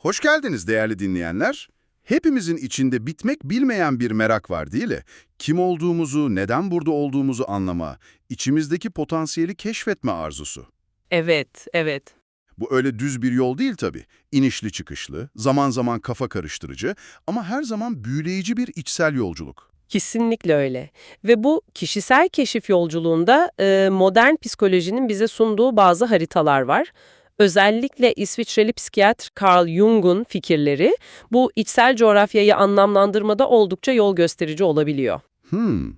Hoş geldiniz değerli dinleyenler. Hepimizin içinde bitmek bilmeyen bir merak var değil mi? Kim olduğumuzu, neden burada olduğumuzu anlama, içimizdeki potansiyeli keşfetme arzusu. Evet, evet. Bu öyle düz bir yol değil tabii. İnişli çıkışlı, zaman zaman kafa karıştırıcı ama her zaman büyüleyici bir içsel yolculuk. Kesinlikle öyle. Ve bu kişisel keşif yolculuğunda e, modern psikolojinin bize sunduğu bazı haritalar var. Özellikle İsviçreli psikiyatr Carl Jung'un fikirleri bu içsel coğrafyayı anlamlandırmada oldukça yol gösterici olabiliyor. Hmm,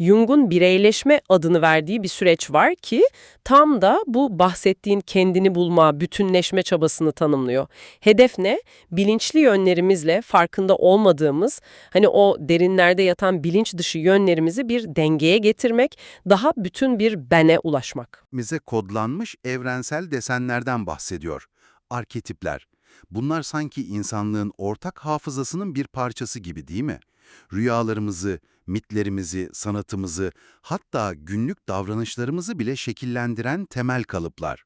Jung'un bireyleşme adını verdiği bir süreç var ki tam da bu bahsettiğin kendini bulma, bütünleşme çabasını tanımlıyor. Hedef ne? Bilinçli yönlerimizle farkında olmadığımız, hani o derinlerde yatan bilinç dışı yönlerimizi bir dengeye getirmek, daha bütün bir bene ulaşmak. bize kodlanmış evrensel desenlerden bahsediyor. Arketipler. Bunlar sanki insanlığın ortak hafızasının bir parçası gibi değil mi? Rüyalarımızı, mitlerimizi, sanatımızı, hatta günlük davranışlarımızı bile şekillendiren temel kalıplar.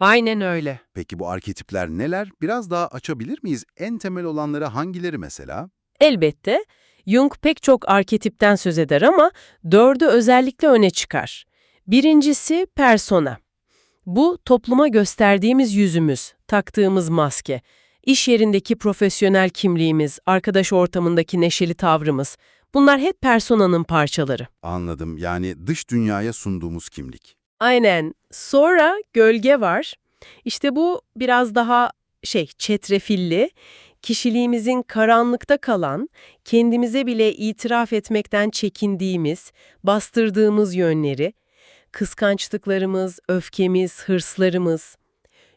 Aynen öyle. Peki bu arketipler neler? Biraz daha açabilir miyiz? En temel olanları hangileri mesela? Elbette Jung pek çok arketipten söz eder ama dördü özellikle öne çıkar. Birincisi persona. Bu topluma gösterdiğimiz yüzümüz, taktığımız maske, iş yerindeki profesyonel kimliğimiz, arkadaş ortamındaki neşeli tavrımız. Bunlar hep personanın parçaları. Anladım. Yani dış dünyaya sunduğumuz kimlik. Aynen. Sonra gölge var. İşte bu biraz daha şey çetrefilli, kişiliğimizin karanlıkta kalan, kendimize bile itiraf etmekten çekindiğimiz, bastırdığımız yönleri, kıskançlıklarımız, öfkemiz, hırslarımız.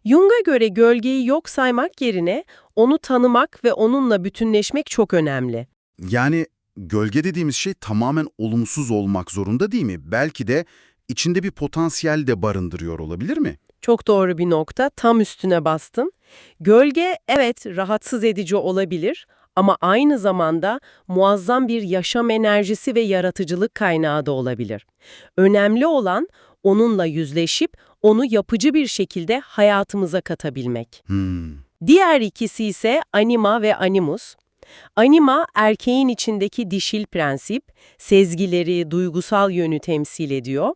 Jung'a göre gölgeyi yok saymak yerine onu tanımak ve onunla bütünleşmek çok önemli. yani gölge dediğimiz şey tamamen olumsuz olmak zorunda değil mi? Belki de içinde bir potansiyel de barındırıyor olabilir mi? Çok doğru bir nokta, tam üstüne bastın. Gölge evet rahatsız edici olabilir ama aynı zamanda muazzam bir yaşam enerjisi ve yaratıcılık kaynağı da olabilir. Önemli olan onunla yüzleşip onu yapıcı bir şekilde hayatımıza katabilmek. Hmm. Diğer ikisi ise anima ve animus. Anima, erkeğin içindeki dişil prensip, sezgileri, duygusal yönü temsil ediyor.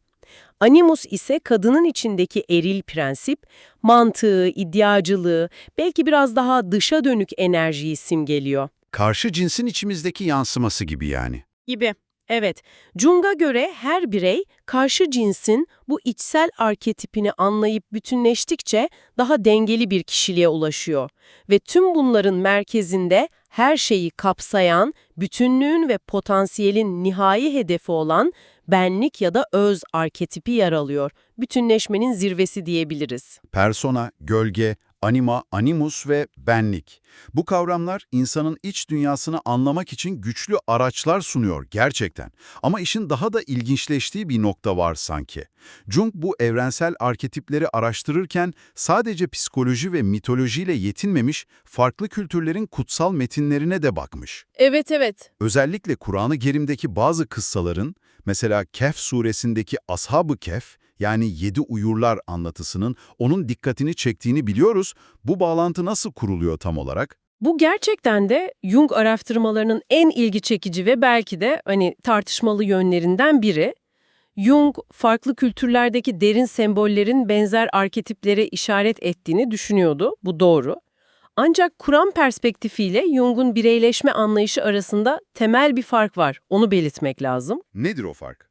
Animus ise kadının içindeki eril prensip, mantığı, iddiacılığı, belki biraz daha dışa dönük enerjiyi simgeliyor. Karşı cinsin içimizdeki yansıması gibi yani. Gibi. Evet, Jung'a göre her birey karşı cinsin bu içsel arketipini anlayıp bütünleştikçe daha dengeli bir kişiliğe ulaşıyor. Ve tüm bunların merkezinde her şeyi kapsayan, bütünlüğün ve potansiyelin nihai hedefi olan benlik ya da öz arketipi yer alıyor. Bütünleşmenin zirvesi diyebiliriz. Persona, gölge, anima, animus ve benlik. Bu kavramlar insanın iç dünyasını anlamak için güçlü araçlar sunuyor gerçekten. Ama işin daha da ilginçleştiği bir nokta var sanki. Jung bu evrensel arketipleri araştırırken sadece psikoloji ve mitolojiyle yetinmemiş, farklı kültürlerin kutsal metinlerine de bakmış. Evet evet. Özellikle Kur'an-ı Kerim'deki bazı kıssaların, mesela Kehf suresindeki Ashab-ı Kehf, yani yedi uyurlar anlatısının onun dikkatini çektiğini biliyoruz. Bu bağlantı nasıl kuruluyor tam olarak? Bu gerçekten de Jung araştırmalarının en ilgi çekici ve belki de hani tartışmalı yönlerinden biri. Jung farklı kültürlerdeki derin sembollerin benzer arketiplere işaret ettiğini düşünüyordu. Bu doğru. Ancak Kur'an perspektifiyle Jung'un bireyleşme anlayışı arasında temel bir fark var. Onu belirtmek lazım. Nedir o fark?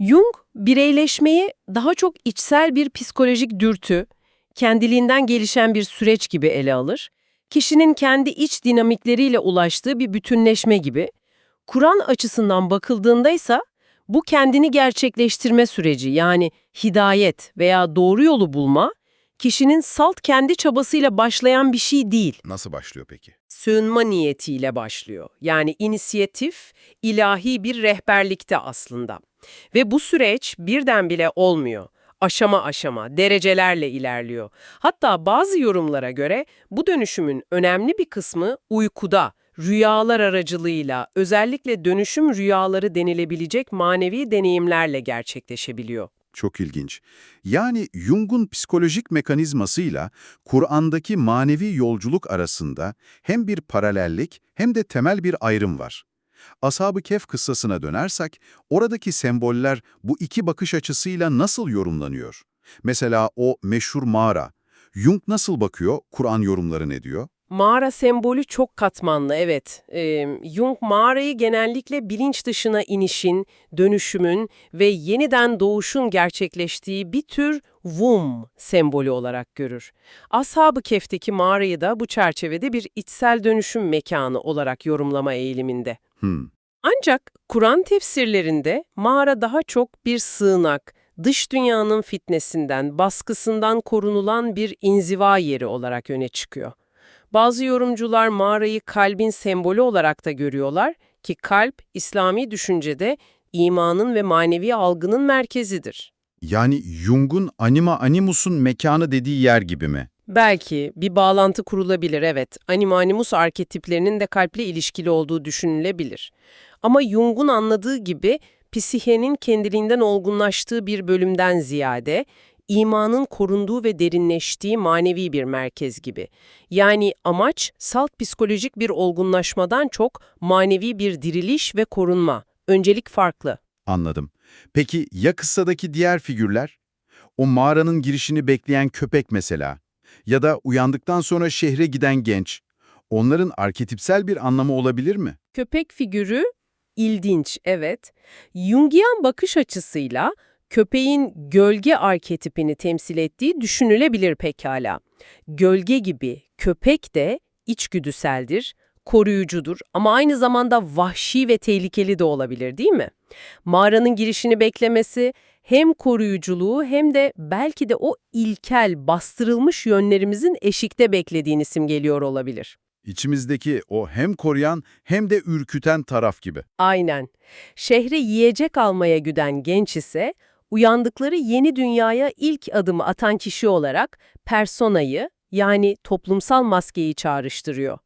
Jung, bireyleşmeyi daha çok içsel bir psikolojik dürtü, kendiliğinden gelişen bir süreç gibi ele alır. Kişinin kendi iç dinamikleriyle ulaştığı bir bütünleşme gibi. Kur'an açısından bakıldığında ise bu kendini gerçekleştirme süreci yani hidayet veya doğru yolu bulma, kişinin salt kendi çabasıyla başlayan bir şey değil Nasıl başlıyor peki? sığınma niyetiyle başlıyor. Yani inisiyatif, ilahi bir rehberlikte aslında. Ve bu süreç birden bile olmuyor. Aşama aşama, derecelerle ilerliyor. Hatta bazı yorumlara göre bu dönüşümün önemli bir kısmı uykuda, rüyalar aracılığıyla, özellikle dönüşüm rüyaları denilebilecek manevi deneyimlerle gerçekleşebiliyor. Çok ilginç. Yani Jung'un psikolojik mekanizmasıyla Kur'an'daki manevi yolculuk arasında hem bir paralellik hem de temel bir ayrım var. Ashab-ı Kehf kıssasına dönersek, oradaki semboller bu iki bakış açısıyla nasıl yorumlanıyor? Mesela o meşhur mağara. Jung nasıl bakıyor, Kur'an yorumları ne diyor? Mağara sembolü çok katmanlı, evet. Ee, Jung mağarayı genellikle bilinç dışına inişin, dönüşümün ve yeniden doğuşun gerçekleştiği bir tür womb sembolü olarak görür. Ashab-ı Kehf'teki mağarayı da bu çerçevede bir içsel dönüşüm mekanı olarak yorumlama eğiliminde. Hmm. Ancak Kur'an tefsirlerinde mağara daha çok bir sığınak, dış dünyanın fitnesinden, baskısından korunulan bir inziva yeri olarak öne çıkıyor. Bazı yorumcular mağarayı kalbin sembolü olarak da görüyorlar ki kalp, İslami düşüncede imanın ve manevi algının merkezidir. Yani Jung'un anima animus'un mekanı dediği yer gibi mi? Belki bir bağlantı kurulabilir evet. Anima animus arketiplerinin de kalple ilişkili olduğu düşünülebilir. Ama Jung'un anladığı gibi psihenin kendiliğinden olgunlaştığı bir bölümden ziyade imanın korunduğu ve derinleştiği manevi bir merkez gibi. Yani amaç salt psikolojik bir olgunlaşmadan çok manevi bir diriliş ve korunma. Öncelik farklı. Anladım. Peki ya kıssadaki diğer figürler? O mağaranın girişini bekleyen köpek mesela. Ya da uyandıktan sonra şehre giden genç. Onların arketipsel bir anlamı olabilir mi? Köpek figürü ilginç, evet. Jungian bakış açısıyla köpeğin gölge arketipini temsil ettiği düşünülebilir pekala. Gölge gibi köpek de içgüdüseldir, koruyucudur ama aynı zamanda vahşi ve tehlikeli de olabilir değil mi? Mağaranın girişini beklemesi hem koruyuculuğu hem de belki de o ilkel, bastırılmış yönlerimizin eşikte beklediğini simgeliyor olabilir. İçimizdeki o hem koruyan hem de ürküten taraf gibi. Aynen. Şehre yiyecek almaya güden genç ise uyandıkları yeni dünyaya ilk adımı atan kişi olarak personayı yani toplumsal maskeyi çağrıştırıyor.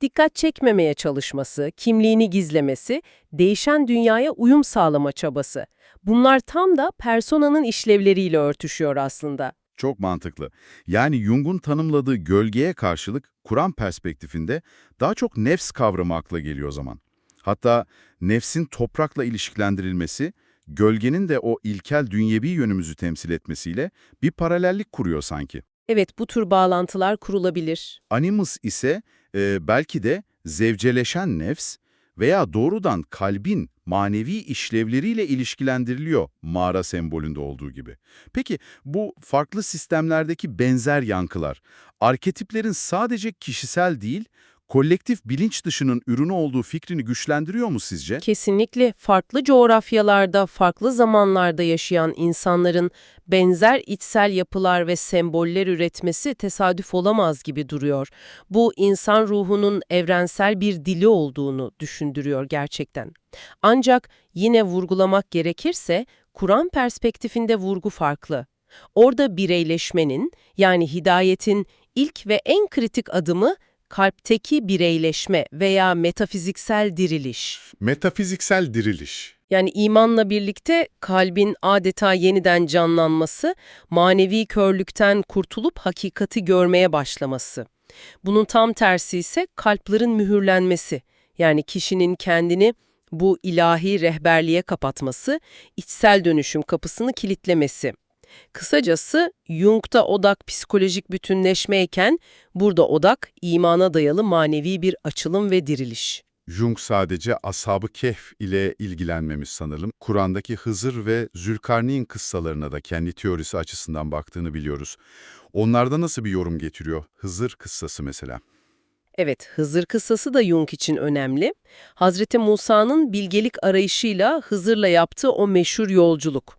Dikkat çekmemeye çalışması, kimliğini gizlemesi, değişen dünyaya uyum sağlama çabası. Bunlar tam da personanın işlevleriyle örtüşüyor aslında. Çok mantıklı. Yani Jung'un tanımladığı gölgeye karşılık Kur'an perspektifinde daha çok nefs kavramı akla geliyor o zaman. Hatta nefsin toprakla ilişkilendirilmesi, gölgenin de o ilkel dünyevi yönümüzü temsil etmesiyle bir paralellik kuruyor sanki. Evet bu tür bağlantılar kurulabilir. Animus ise e, belki de zevceleşen nefs veya doğrudan kalbin manevi işlevleriyle ilişkilendiriliyor mağara sembolünde olduğu gibi. Peki bu farklı sistemlerdeki benzer yankılar, arketiplerin sadece kişisel değil, kolektif bilinç dışının ürünü olduğu fikrini güçlendiriyor mu sizce? Kesinlikle farklı coğrafyalarda, farklı zamanlarda yaşayan insanların benzer içsel yapılar ve semboller üretmesi tesadüf olamaz gibi duruyor. Bu insan ruhunun evrensel bir dili olduğunu düşündürüyor gerçekten. Ancak yine vurgulamak gerekirse Kur'an perspektifinde vurgu farklı. Orada bireyleşmenin yani hidayetin ilk ve en kritik adımı kalpteki bireyleşme veya metafiziksel diriliş. Metafiziksel diriliş. Yani imanla birlikte kalbin adeta yeniden canlanması, manevi körlükten kurtulup hakikati görmeye başlaması. Bunun tam tersi ise kalplerin mühürlenmesi. Yani kişinin kendini bu ilahi rehberliğe kapatması, içsel dönüşüm kapısını kilitlemesi. Kısacası Jung'da odak psikolojik bütünleşmeyken burada odak imana dayalı manevi bir açılım ve diriliş. Jung sadece Ashab-ı Kehf ile ilgilenmemiş sanırım. Kur'an'daki Hızır ve Zülkarneyn kıssalarına da kendi teorisi açısından baktığını biliyoruz. Onlarda nasıl bir yorum getiriyor? Hızır kıssası mesela. Evet, Hızır kıssası da Jung için önemli. Hazreti Musa'nın bilgelik arayışıyla Hızır'la yaptığı o meşhur yolculuk.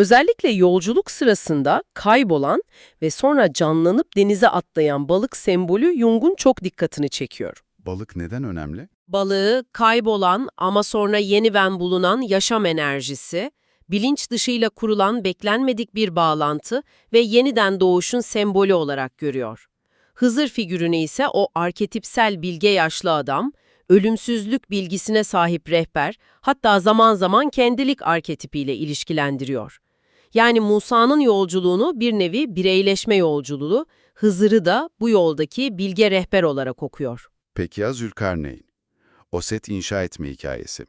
Özellikle yolculuk sırasında kaybolan ve sonra canlanıp denize atlayan balık sembolü Jung'un çok dikkatini çekiyor. Balık neden önemli? Balığı kaybolan ama sonra yeniden bulunan yaşam enerjisi, bilinç dışıyla kurulan beklenmedik bir bağlantı ve yeniden doğuşun sembolü olarak görüyor. Hızır figürünü ise o arketipsel bilge yaşlı adam, ölümsüzlük bilgisine sahip rehber, hatta zaman zaman kendilik arketipiyle ilişkilendiriyor. Yani Musa'nın yolculuğunu bir nevi bireyleşme yolculuğu, Hızır'ı da bu yoldaki bilge rehber olarak okuyor. Peki ya Zülkarneyn? O set inşa etme hikayesi.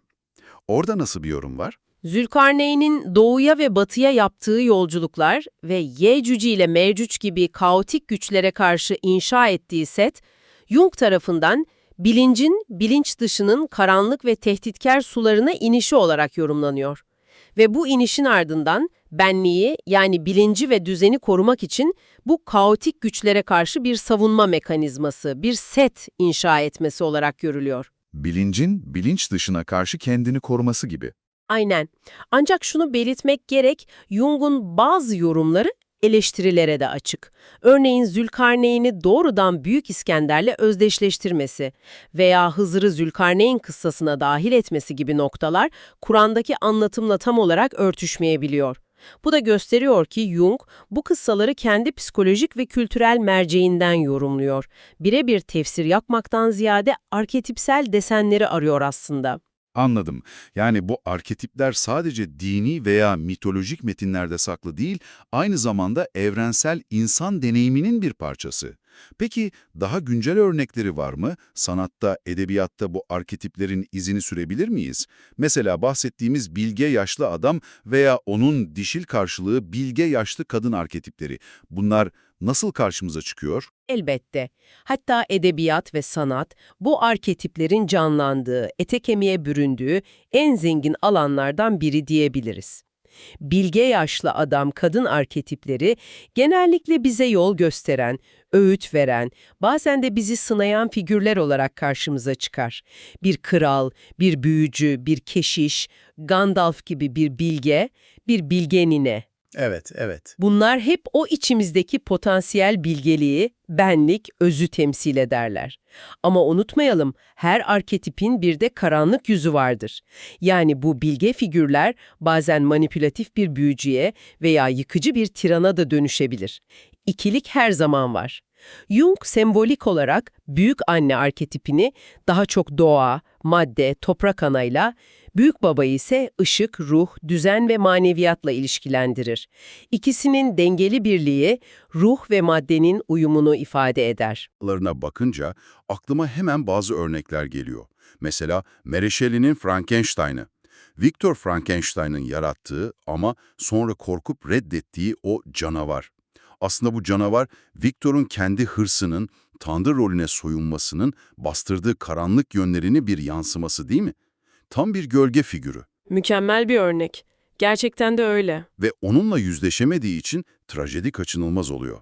Orada nasıl bir yorum var? Zülkarneyn'in doğuya ve batıya yaptığı yolculuklar ve Yecüc ile Mevcüc gibi kaotik güçlere karşı inşa ettiği set, Jung tarafından bilincin bilinç dışının karanlık ve tehditkar sularına inişi olarak yorumlanıyor. Ve bu inişin ardından benliği yani bilinci ve düzeni korumak için bu kaotik güçlere karşı bir savunma mekanizması, bir set inşa etmesi olarak görülüyor. Bilincin bilinç dışına karşı kendini koruması gibi. Aynen. Ancak şunu belirtmek gerek, Jung'un bazı yorumları eleştirilere de açık. Örneğin Zülkarneyn'i doğrudan Büyük İskender'le özdeşleştirmesi veya Hızır'ı Zülkarneyn kıssasına dahil etmesi gibi noktalar Kur'an'daki anlatımla tam olarak örtüşmeyebiliyor. Bu da gösteriyor ki Jung bu kıssaları kendi psikolojik ve kültürel merceğinden yorumluyor. Birebir tefsir yapmaktan ziyade arketipsel desenleri arıyor aslında. Anladım. Yani bu arketipler sadece dini veya mitolojik metinlerde saklı değil, aynı zamanda evrensel insan deneyiminin bir parçası. Peki daha güncel örnekleri var mı? Sanatta, edebiyatta bu arketiplerin izini sürebilir miyiz? Mesela bahsettiğimiz bilge yaşlı adam veya onun dişil karşılığı bilge yaşlı kadın arketipleri. Bunlar nasıl karşımıza çıkıyor? Elbette. Hatta edebiyat ve sanat bu arketiplerin canlandığı, ete kemiğe büründüğü en zengin alanlardan biri diyebiliriz. Bilge yaşlı adam kadın arketipleri genellikle bize yol gösteren, öğüt veren, bazen de bizi sınayan figürler olarak karşımıza çıkar. Bir kral, bir büyücü, bir keşiş, Gandalf gibi bir bilge, bir bilge nine. Evet, evet. Bunlar hep o içimizdeki potansiyel bilgeliği, benlik, özü temsil ederler. Ama unutmayalım, her arketipin bir de karanlık yüzü vardır. Yani bu bilge figürler bazen manipülatif bir büyücüye veya yıkıcı bir tirana da dönüşebilir. İkilik her zaman var. Jung sembolik olarak büyük anne arketipini daha çok doğa, madde, toprak anayla, büyük baba ise ışık, ruh, düzen ve maneviyatla ilişkilendirir. İkisinin dengeli birliği ruh ve maddenin uyumunu ifade eder. Bakınca aklıma hemen bazı örnekler geliyor. Mesela Mary Shelley'nin Frankenstein'ı. Victor Frankenstein'ın yarattığı ama sonra korkup reddettiği o canavar. Aslında bu canavar Victor'un kendi hırsının, tanrı rolüne soyunmasının bastırdığı karanlık yönlerini bir yansıması değil mi? Tam bir gölge figürü Mükemmel bir örnek. Gerçekten de öyle. ve onunla yüzleşemediği için trajedi kaçınılmaz oluyor.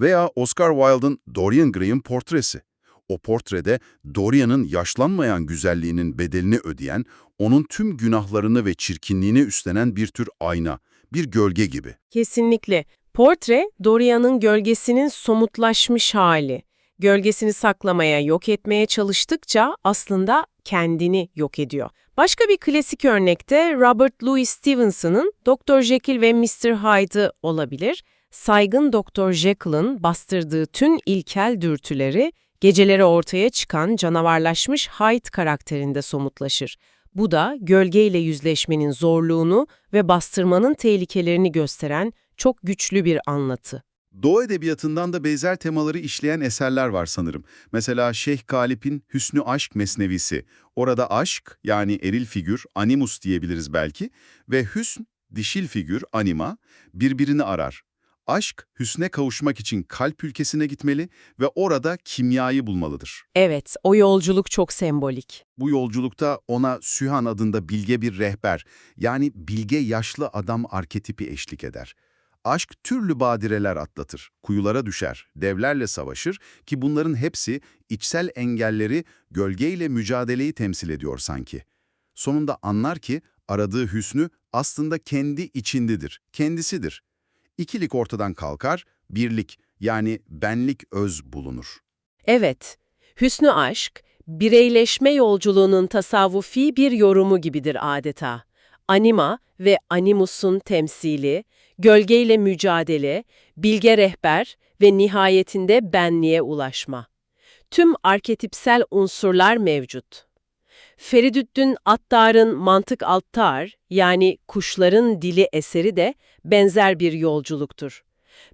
Veya Oscar Wilde'ın Dorian Gray'in portresi. O portrede Dorian'ın yaşlanmayan güzelliğinin bedelini ödeyen, onun tüm günahlarını ve çirkinliğini üstlenen bir tür ayna, bir gölge gibi. Kesinlikle. Portre, Dorian'ın gölgesinin somutlaşmış hali. Gölgesini saklamaya, yok etmeye çalıştıkça aslında kendini yok ediyor. Başka bir klasik örnekte Robert Louis Stevenson'ın Dr. Jekyll ve Mr. Hyde'ı olabilir. Saygın Dr. Jekyll'ın bastırdığı tüm ilkel dürtüleri geceleri ortaya çıkan canavarlaşmış Hyde karakterinde somutlaşır. Bu da gölgeyle yüzleşmenin zorluğunu ve bastırmanın tehlikelerini gösteren çok güçlü bir anlatı. Doğu edebiyatından da benzer temaları işleyen eserler var sanırım. Mesela Şeyh Galip'in Hüsnü Aşk Mesnevisi. Orada aşk yani eril figür, animus diyebiliriz belki ve hüsn, dişil figür, anima, birbirini arar. Aşk, hüsne kavuşmak için kalp ülkesine gitmeli ve orada kimyayı bulmalıdır. Evet, o yolculuk çok sembolik. Bu yolculukta ona Sühan adında bilge bir rehber, yani bilge yaşlı adam arketipi eşlik eder. Aşk türlü badireler atlatır, kuyulara düşer, devlerle savaşır ki bunların hepsi içsel engelleri, gölgeyle mücadeleyi temsil ediyor sanki. Sonunda anlar ki aradığı hüsnü aslında kendi içindedir, kendisidir. İkilik ortadan kalkar, birlik yani benlik öz bulunur. Evet, hüsnü aşk, bireyleşme yolculuğunun tasavvufi bir yorumu gibidir adeta. Anima ve animusun temsili, gölgeyle mücadele, bilge rehber ve nihayetinde benliğe ulaşma. Tüm arketipsel unsurlar mevcut. Feridüddin Attar'ın Mantık Alttar yani Kuşların Dili eseri de benzer bir yolculuktur.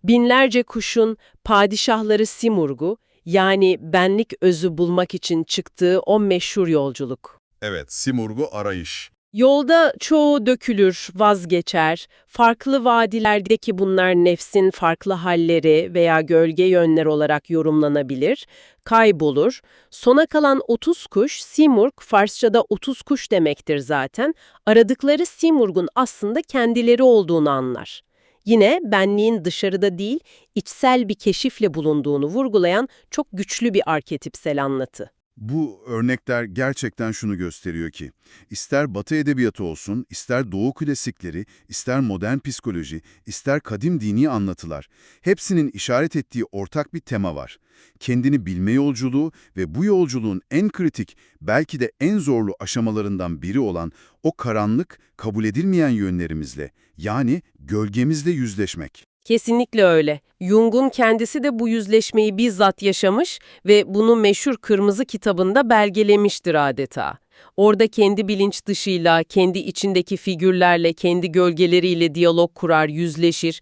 Binlerce kuşun padişahları Simurg'u yani benlik özü bulmak için çıktığı o meşhur yolculuk. Evet, Simurg'u arayış. Yolda çoğu dökülür, vazgeçer. Farklı vadilerdeki bunlar nefsin farklı halleri veya gölge yönler olarak yorumlanabilir, kaybolur. Sona kalan 30 kuş, Simurg, Farsçada 30 kuş demektir zaten. Aradıkları Simurg'un aslında kendileri olduğunu anlar. Yine benliğin dışarıda değil, içsel bir keşifle bulunduğunu vurgulayan çok güçlü bir arketipsel anlatı. Bu örnekler gerçekten şunu gösteriyor ki, ister Batı edebiyatı olsun, ister Doğu klasikleri, ister modern psikoloji, ister kadim dini anlatılar, hepsinin işaret ettiği ortak bir tema var. Kendini bilme yolculuğu ve bu yolculuğun en kritik, belki de en zorlu aşamalarından biri olan o karanlık, kabul edilmeyen yönlerimizle, yani gölgemizle yüzleşmek. Kesinlikle öyle. Jung'un kendisi de bu yüzleşmeyi bizzat yaşamış ve bunu meşhur Kırmızı kitabında belgelemiştir adeta. Orada kendi bilinç dışıyla, kendi içindeki figürlerle, kendi gölgeleriyle diyalog kurar, yüzleşir.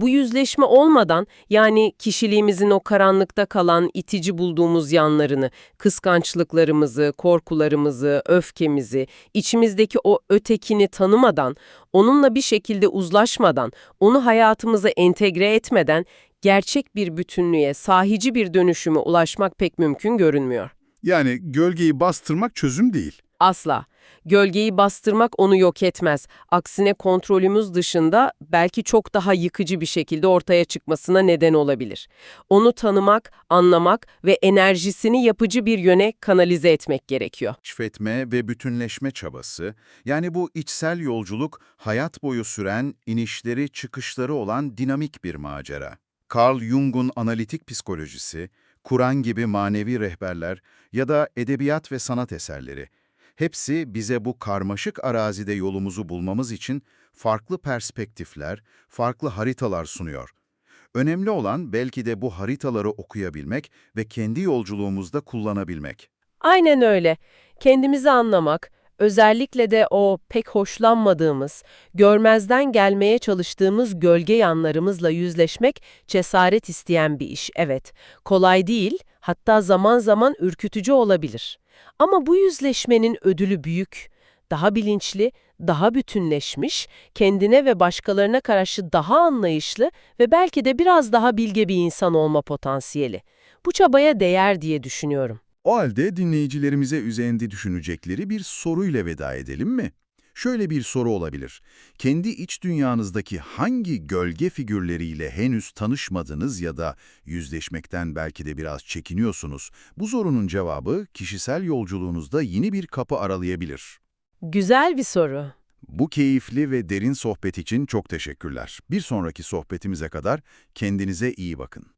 Bu yüzleşme olmadan yani kişiliğimizin o karanlıkta kalan itici bulduğumuz yanlarını, kıskançlıklarımızı, korkularımızı, öfkemizi, içimizdeki o ötekini tanımadan, onunla bir şekilde uzlaşmadan, onu hayatımıza entegre etmeden gerçek bir bütünlüğe, sahici bir dönüşüme ulaşmak pek mümkün görünmüyor. Yani gölgeyi bastırmak çözüm değil. Asla. Gölgeyi bastırmak onu yok etmez. Aksine kontrolümüz dışında belki çok daha yıkıcı bir şekilde ortaya çıkmasına neden olabilir. Onu tanımak, anlamak ve enerjisini yapıcı bir yöne kanalize etmek gerekiyor. keşfetme ve bütünleşme çabası, yani bu içsel yolculuk hayat boyu süren, inişleri çıkışları olan dinamik bir macera. Carl Jung'un analitik psikolojisi, Kur'an gibi manevi rehberler ya da edebiyat ve sanat eserleri, hepsi bize bu karmaşık arazide yolumuzu bulmamız için farklı perspektifler, farklı haritalar sunuyor. Önemli olan belki de bu haritaları okuyabilmek ve kendi yolculuğumuzda kullanabilmek. Aynen öyle. Kendimizi anlamak, özellikle de o pek hoşlanmadığımız, görmezden gelmeye çalıştığımız gölge yanlarımızla yüzleşmek cesaret isteyen bir iş, evet. Kolay değil, hatta zaman zaman ürkütücü olabilir. Ama bu yüzleşmenin ödülü büyük. Daha bilinçli, daha bütünleşmiş, kendine ve başkalarına karşı daha anlayışlı ve belki de biraz daha bilge bir insan olma potansiyeli. Bu çabaya değer diye düşünüyorum. O halde dinleyicilerimize üzerinde düşünecekleri bir soruyla veda edelim mi? Şöyle bir soru olabilir. Kendi iç dünyanızdaki hangi gölge figürleriyle henüz tanışmadınız ya da yüzleşmekten belki de biraz çekiniyorsunuz? Bu sorunun cevabı kişisel yolculuğunuzda yeni bir kapı aralayabilir. Güzel bir soru. Bu keyifli ve derin sohbet için çok teşekkürler. Bir sonraki sohbetimize kadar kendinize iyi bakın.